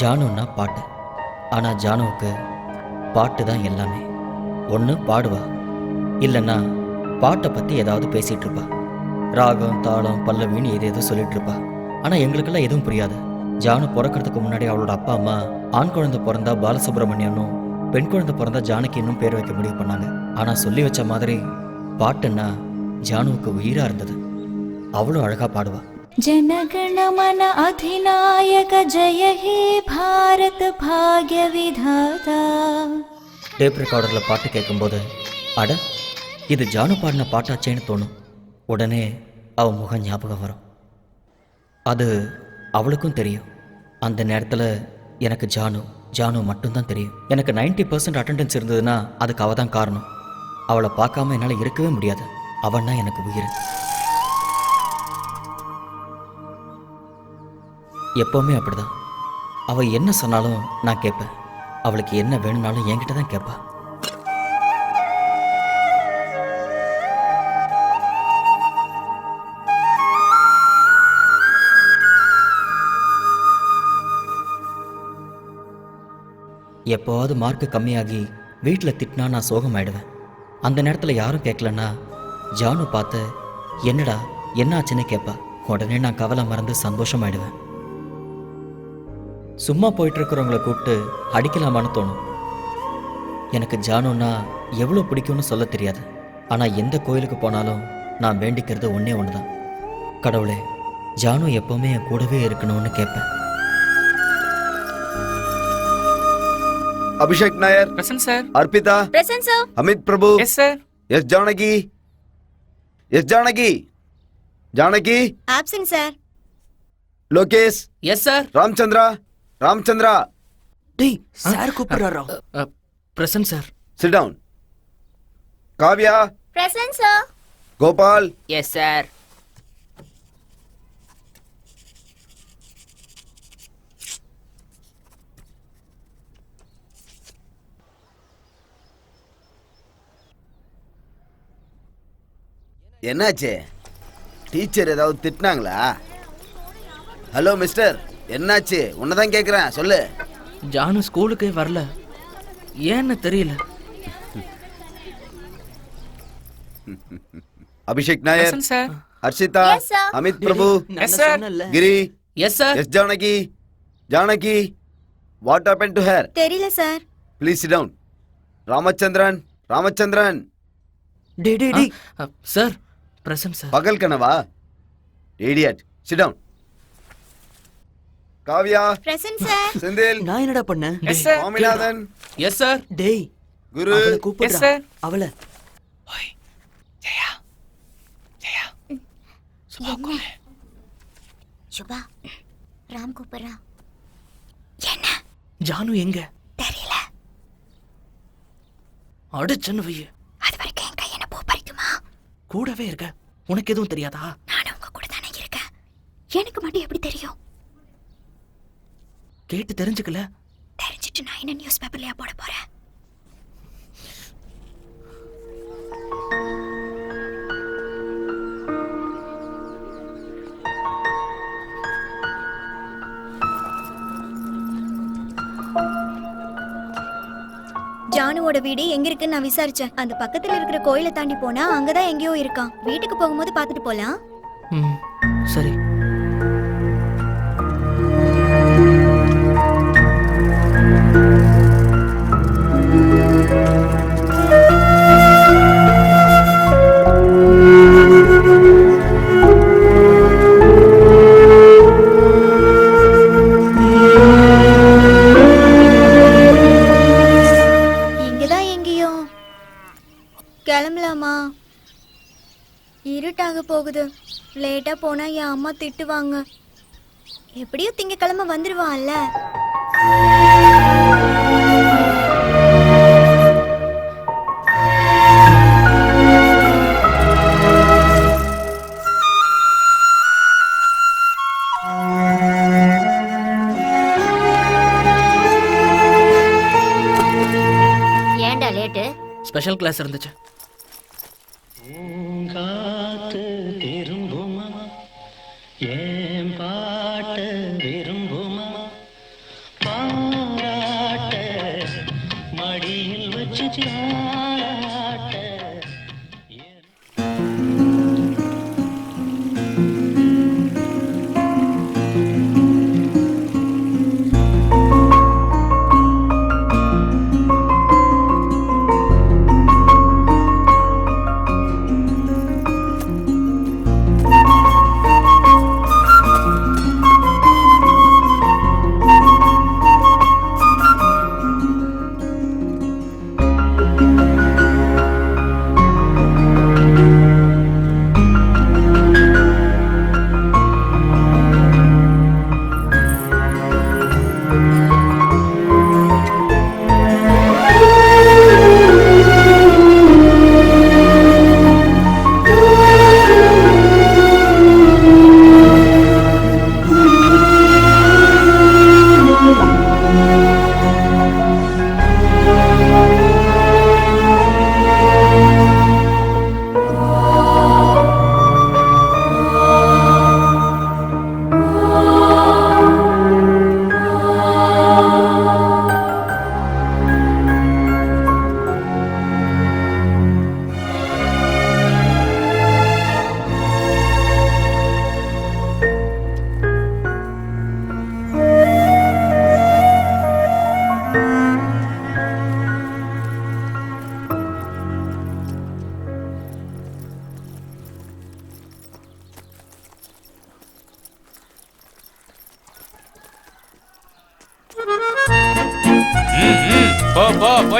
ஜானுன்னா பாட்டு. ஆனால் ஜானுவுக்கு பாட்டு தான் எல்லாமே. ஒன்று பாடுவா. இல்லைன்னா பாட்டை பற்றி ஏதாவது பேசிகிட்டு இருப்பா. ராகம் தாளம் பல்லவின்னு எது எதோ சொல்லிட்டு இருப்பா. ஆனால் எங்களுக்கெல்லாம் எதுவும் புரியாது. ஜானு பிறக்கறதுக்கு முன்னாடி அவளோட அப்பா அம்மா ஆண் குழந்தை பிறந்தா பாலசுப்ரமணியனும் பெண் குழந்தை பிறந்தா ஜானகின்னும் பேர் வைக்க முடிவு பண்ணாங்க. ஆனால் சொல்லி வச்ச மாதிரி பாட்டுன்னா ஜானுவுக்கு உயிராக இருந்தது. அவ்வளோ அழகாக பாடுவாள் जनगणमन अधिनायक जय हे भारत भाग्य विधाता டேப் ரெக்கார்டரில் பாட்டு கேட்கும்போது அட இது ஜானு பாடின பாட்டாச்சேன்னு தோணும் உடனே அவ முகம் ஞாபகம் வரும் அது அவளுக்கும் தெரியும் அந்த நேரத்தில் எனக்கு ஜானு ஜானு மட்டும்தான் தெரியும் எனக்கு 90% பர்சன்ட் அட்டெண்டன்ஸ் இருந்ததுன்னா அதுக்கு அவள் தான் காரணம் அவளை பார்க்காம என்னால் இருக்கவே முடியாது அவன்னா எனக்கு உயிர் எப்போவுமே அப்படிதான். அவள் என்ன சொன்னாலும் நான் கேட்பேன். அவளுக்கு என்ன வேணும்னாலும் என்கிட்ட தான் கேட்பா. எப்போவாவது மார்க்கு கம்மியாகி வீட்டில் திட்டினா நான் சோகமாயிடுவேன். அந்த நேரத்தில் யாரும் கேட்கலன்னா ஜானு பார்த்து என்னடா என்ன ஆச்சுன்னு கேட்பா. உடனே நான் கவலை மறந்து சந்தோஷமாயிடுவேன். சும்மா போயிட்டு இருக்கிறவங்கள கூப்பிட்டு அடிக்கலாமான்னு தோணும். எனக்கு ஜானுன்னா எவ்வளோ பிடிக்கும்னு சொல்ல தெரியாது. ஆனால் எந்த கோயிலுக்கு போனாலும் நான் வேண்டிக்கிறது ஒன்றே ஒன்று தான் கடவுளே ஜானு எப்போவுமே என் கூடவே இருக்கணும்னு கேட்பேன். Abhishek Nair present sir. Arpita present sir. Amit Prabhu yes sir. Yes Janaki yes Janaki Janaki. Absent sir. Lokesh yes sir. Ramachandra Ramachandra டேய் sir கூப்பிடுறாரோ? Present sir. Sit down Kavya! Present sir. Gopal! Yes sir என்னாச்சு? Teacher ஏதாவது திட்டினாங்களா? Hello mister என்னாச்சு? உன்னதான் கேக்குறேன் சொல்லு. ஜானு ஸ்கூலுக்கே வரல. ஏன்னு தெரியல. Abhishek Nair sir. Harshita. Amit Prabhu yes sir சொன்னல Giri yes sir yes Janaki Janaki what happen to her தெரியல sir please sit down Ramachandran Ramachandran. டேய் டேய் டேய். சார் பிரசன்ட் சார் பகல் கனவா? Idiot sit down Kavya. Present sir. Senthil. நான் என்னடா பண்ணேன் yes sir Swaminathan yes sir டேய் குரு. அவளை எஸ் கூப்பிடுறா சார் அவளை. சுபா ராம் கூப்பிடுறா. ஜானு எங்க? தெரியல. அடிச்சன்னு வைய. அது வரைக்கும் என் கையனை பூ பறிக்குமா? கூடவே இருக்க. உனக்கு எதுவும் தெரியாதா? நானும் உங்க கூட தானே இருக்கேன். எனக்கு மட்டும் எப்படி தெரியும்? கேட்டு தெரிஞ்சுக்கல. தெரிஞ்சிட்டு நான் என்ன நியூஸ் பேப்பர்லயா போட போறேன்? ஜானுவோட வீடு எங்க இருக்குன்னு நான் விசாரிச்சேன். அந்த பக்கத்துல இருக்கிற கோயிலை தாண்டி போனா அங்கதான் எங்கேயோ இருக்கான். வீட்டுக்கு போகும்போது பாத்துட்டு போலாம். லேட்டா போனா என் அம்மா திட்டுவாங்க. எப்படியும் திங்கக்கிழமை வந்துருவான்ல. ஏன்டா லேட்டு ஸ்பெஷல் கிளாஸ் இருந்துச்சு. வச்சு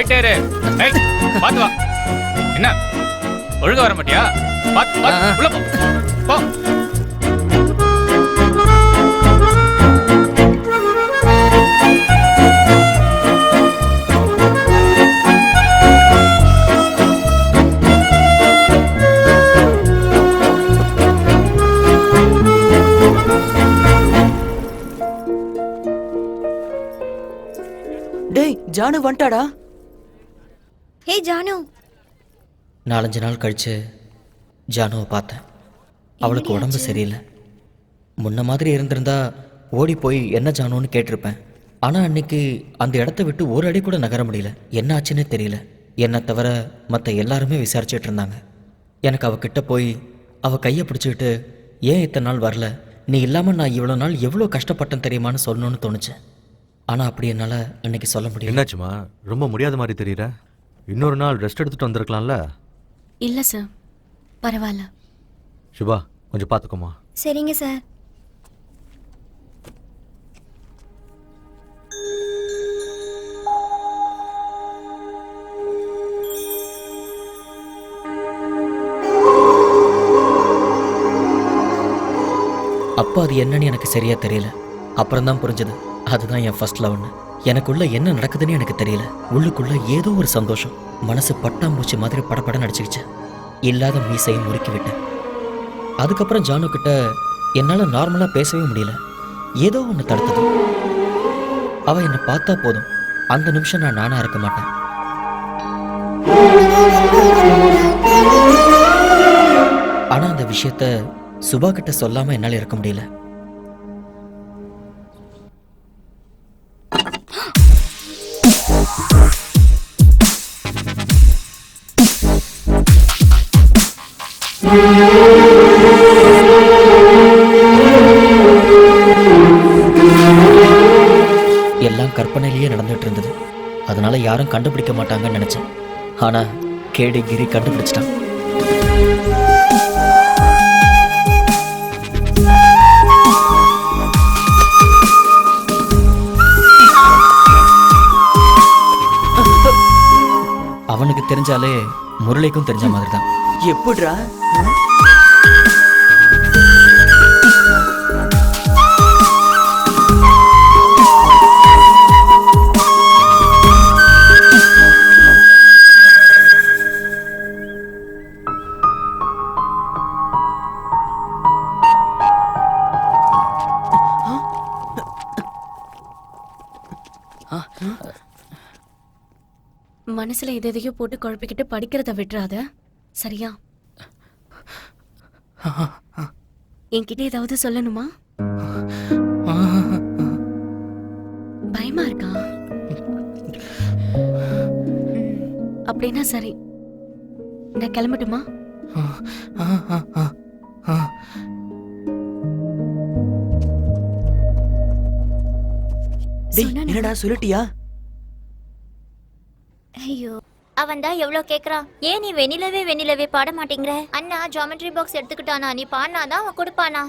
போயிட்டே இரு ஏய் பாத்து வா. என்ன? ஒழுங்கா வர மாட்டியா? பாத்து பாத்து. உள்ள போ. போ. டேய் ஜானு வந்துட்டாடா. ஹே ஜானு. நாலஞ்சு நாள் கழிச்சு ஜானுவை பார்த்தேன். அவளுக்கு உடம்பு சரியில்லை. முன்ன மாதிரி இருந்திருந்தா ஓடி போய் என்ன ஜானுன்னு கேட்டிருப்பேன். ஆனால் அன்னைக்கு அந்த இடத்த விட்டு ஒரு அடி கூட நகர முடியல. என்ன ஆச்சுன்னே தெரியல. என்னை தவிர மற்ற எல்லாருமே விசாரிச்சுட்டு இருந்தாங்க. எனக்கு அவகிட்ட போய் அவள் கையை பிடிச்சிக்கிட்டு ஏன் இத்தனை நாள் வரல? நீ இல்லாமல் நான் இவ்வளோ நாள் எவ்வளோ கஷ்டப்பட்டேன் தெரியுமான்னு சொல்லணும்னு தோணுச்சு. ஆனால் அப்படி என்னால் அன்னைக்கு சொல்ல முடியல. என்னாச்சுமா? ரொம்ப முடியாத மாதிரி தெரியற? இன்னொரு நாள் ரெஸ்ட் எடுத்துட்டு வந்திருக்கலாம்ல? இல்லை சார் பரவாயில்ல. சிவா கொஞ்சம் பார்த்துக்கோமா சரிங்க சார் அப்போ அது என்னன்னு எனக்கு சரியா தெரியல. அப்புறம் தான் புரிஞ்சது. அதுதான் என் ஃபர்ஸ்ட் லவ்னு எனக்குள்ள என்ன நடக்குதுன்னு எனக்கு தெரியல. உள்ளுக்குள்ள ஏதோ ஒரு சந்தோஷம். மனசு பட்டாம்பூச்சி மாதிரி படப்பட நடிச்சுக்கிச்சு. இல்லாத மீசையை முறுக்கி விட்டேன். அதுக்கப்புறம் ஜானு கிட்ட என்னால் நார்மலாக பேசவே முடியல. ஏதோ ஒன்று தடுத்தது. அவ என்னை பார்த்தா போதும். அந்த நிமிஷம் நான் நானாக இருக்க மாட்டேன். ஆனால் அந்த விஷயத்த சுபா கிட்ட சொல்லாமல் என்னால் இருக்க முடியல. எல்லாம் கற்பனையிலேயே நடந்துட்டு இருந்தது. அதனால யாரும் கண்டுபிடிக்க மாட்டாங்கன்னு நினைச்சேன். ஆனா கேடு கிரி கண்டுபிடிச்சிட்டான். எனக்கு தெரிஞ்சாலே முரளிக்கும் தெரிஞ்ச மாதிரி தான் எப்படிடா? மனசுல எதை எதையோ போட்டு குழப்பிக்கிட்டு படிக்கிறத விட்டுறாத. சரியா? என்கிட்ட ஏதாவது சொல்லணுமா? பயமா இருக்கா? அப்படின்னா சரி. நான் கிளம்பட்டுமா? என்னடா சொல்லிட்டியா? ஐயோ. அவன் தான் எவ்வளோ கேட்குறான் ஏன் நீ வெண்ணிலவே வெண்ணிலவே பாட மாட்டேங்கிற? அண்ணா ஜாமெட்ரி பாக்ஸ் எடுத்துக்கிட்டானா? நீ பாடினாதான் அவன் கொடுப்பானா?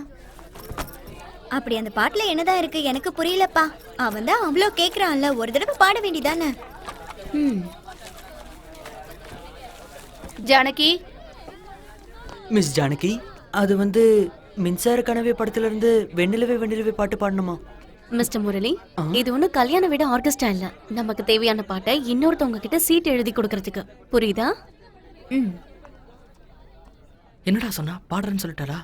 அப்படி அந்த பாட்டுல என்னதான் இருக்கு எனக்கு புரியலப்பா. அவன் தான் அவ்வளோ கேக்குறான்ல ஒரு தடவை பாட வேண்டியதானே? ம். ஜானகி? மிஸ் ஜானகி அது வந்து மின்சார கனவே படத்துல இருந்து வெண்ணிலவே வெண்ணிலவே பாட்டு பாடணுமா? மிஸ்டர் முரளி? இது ஒன்றும் கல்யாண விட ஆர்கெஸ்ட்ரா இல்ல. நமக்கு தேவையான பாட்டை இன்னொருத்தவங்க கிட்ட சீட் எழுதி கொடுக்கறதுக்கு. புரியுதா? ம். என்னடா சொன்னா? பாடுறேன்னு சொல்லிட்டாளா?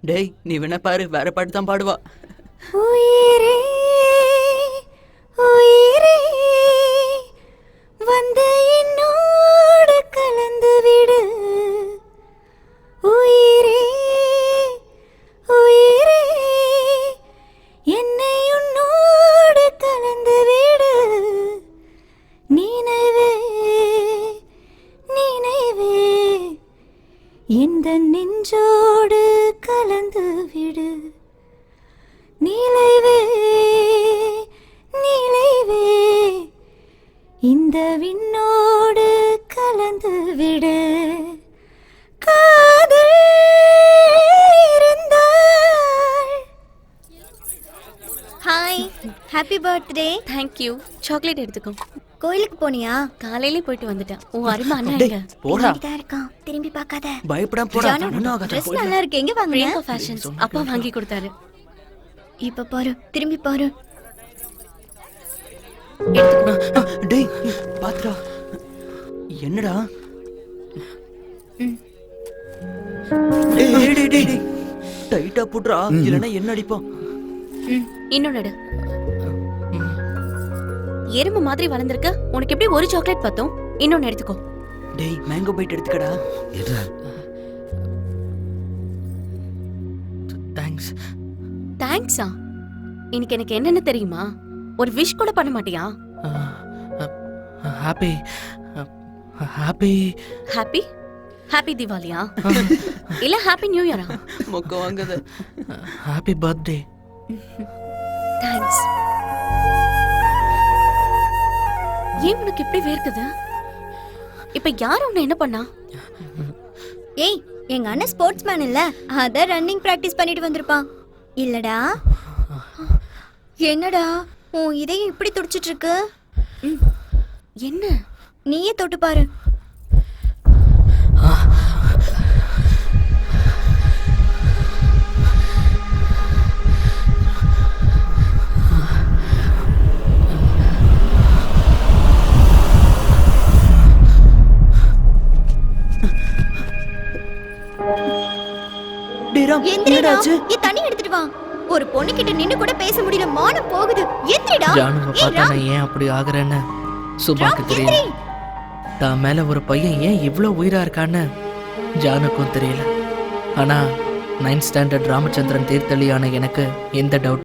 டேய் நீ வேணா பாரு. வேற பாட்டு தான் பாடுவா. உயிரே விடு. நிலைவே நிலைவே. இந்த விண்ணோடு கலந்து விடு. Hi happy birthday thank you chocolate எடுத்துக்கோ. கோயிலுக்கு போனியா? காலையிலே போயிட்டு வந்துட்டேன். உன் அருமை அண்ணா எங்க? போடா. தான் இருக்கான். திரும்பி பார்க்காத. பயப்படாம போடா ஜானு, ஒண்ணும் ஆகாது. dress நல்லா இருக்கு. எங்க வாங்குன? பிரியங்கா ஃபேஷன்ஸ் அப்பா வாங்கி கொடுத்தாரு. இப்ப பாரு திரும்பி பாரு. எடுத்துக்கோ. டேய் பாத்துடா. என்னடா? டேய் டேய், டேய் டேய். டேய் டைட்டா புட்றா இல்லனா என்ன அடிப்போம்? ம் இன்னொன்னு எடு. எறும்பு மாதிரி வளர்ந்துருக்க. உனக்கு எப்படி ஒரு சாக்லேட் பார்த்தோம் இன்னொன்னு எடுத்துக்கோ. டேய் மேங்கோ பைட் எடுத்துக்கடா. தேங்க்ஸ் தேங்க்ஸா இன்னைக்கு எனக்கு என்னன்னு தெரியுமா? ஒரு விஷ் கூட பண்ண மாட்டியா? ஹாப்பி ஹாப்பி ஹாப்பி ஹாப்பி தீபாவளியா? இல்ல ஹாப்பி நியூ இயரா மொக்க வாங்குது. ஹாப்பி பர்த்டே தேங்க்ஸ் ஏன் உனக்கு இப்படி வேர்க்குது? இப்ப யார் உன்னை என்ன பண்ணா? ஏய் எங்க அண்ணன் ஸ்போர்ட்ஸ் மேன் இல்ல. அதான் ரன்னிங் பிராக்டிஸ் பண்ணிட்டு வந்திருப்பான். இல்லடா. என்னடா? உன் இதயம் இப்படி துடிச்சிட்டு இருக்கு? என்ன? நீயே தொட்டு பாரு. என்னடாச்சு தண்ணி எடுத்துட்டு வா. ஒரு பொண்ணு கிட்ட நின்னு கூட பேச முடியல. மானம் போகுது. எந்திரிடா. ஏய், பார்த்தா நான் ஏன் அப்படி ஆகுறேன்னு? சுபாக்கு எந்திரி. தான் மேல ஒரு பையன் ஏன் இவ்ளோ உயிரா இருக்கான்னு? ஜானுக்கும் தெரியல. ஆனா நைன்த் ஸ்டாண்டர்ட் ராமச்சந்திரன் தீர்த்தளியான எனக்கு எந்த டவுட்